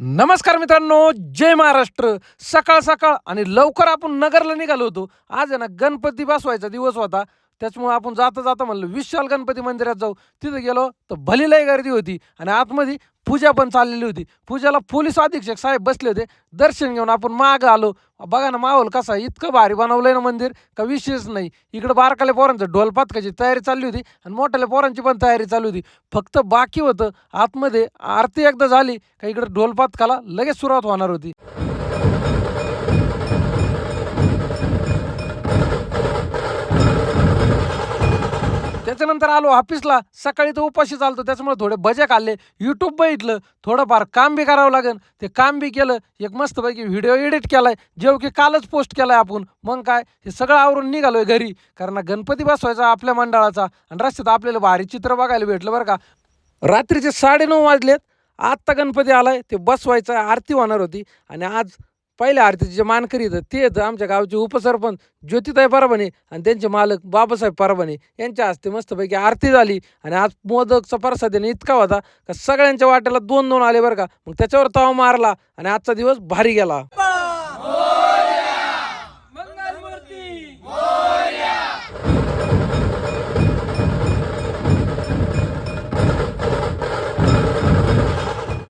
नमस्कार मित्रांनो जय महाराष्ट्र. सकाळ सकाळ आणि लवकर आपण नगरला निघालो होतो. आज आहे ना गणपती बसवायचा दिवस होता. त्याच्यामुळे आपण जाता जाता म्हणलं विशाल गणपती मंदिरात जाऊ. तिथं गेलो तर भली गर्दी होती. आणि आतमध्ये पूजा पण चाललेली होती. पूजाला पोलीस अधीक्षक साहेब बसले होते. दर्शन घेऊन आपण माग आलो. बघा ना माहोल कसा आहे, इतकं भारी बनवलंय ना मंदिर का विशेष नाही. इकडं बारकाल्या पोरांचं ढोलपातकाची तयारी चालली होती आणि मोठ्याल्या पोरांची पण तयारी चालू होती. फक्त बाकी होतं आतमध्ये आरती एकदा झाली का इकडं ढोलपातकाला लगेच सुरुवात होणार होती. त्याच्यानंतर आलो ऑफिसला सकाळी तर उपाशी चालतो त्याच्यामुळे थोडे भजे खाल्ले यूट्यूब बघितलं थोडंफार काम बी करावं लागेल. ते काम बी केलं एक मस्तपैकी व्हिडिओ एडिट केलाय. जेव की कालच पोस्ट केलाय आपण. मग काय? हे सगळं आवरून निघालोय घरी. कारण गणपती बसवायचा आपल्या मंडळाचा आणि रस्त्यात आपल्याला भारी चित्र बघायला भेटलं बरं का. रात्रीचे साडेनऊ वाजलेत. आत्ता गणपती आलाय ते बसवायचा आरती होणार होती. आणि आज पहिल्या आरतीचे जे मानकरी आहेत ते येतं आमच्या गावचे उपसरपंच. ज्योतिताई परभणे आणि त्यांचे मालक बाबासाहेब परभणे. यांच्या हस्ते मस्तपैकी आरती झाली आणि आज मोदकचा प्रसादाने इतका होता का सगळ्यांच्या वाट्याला दोन दोन आले बरं का. मग त्याच्यावर तवा मारला आणि आजचा दिवस भारी गेला.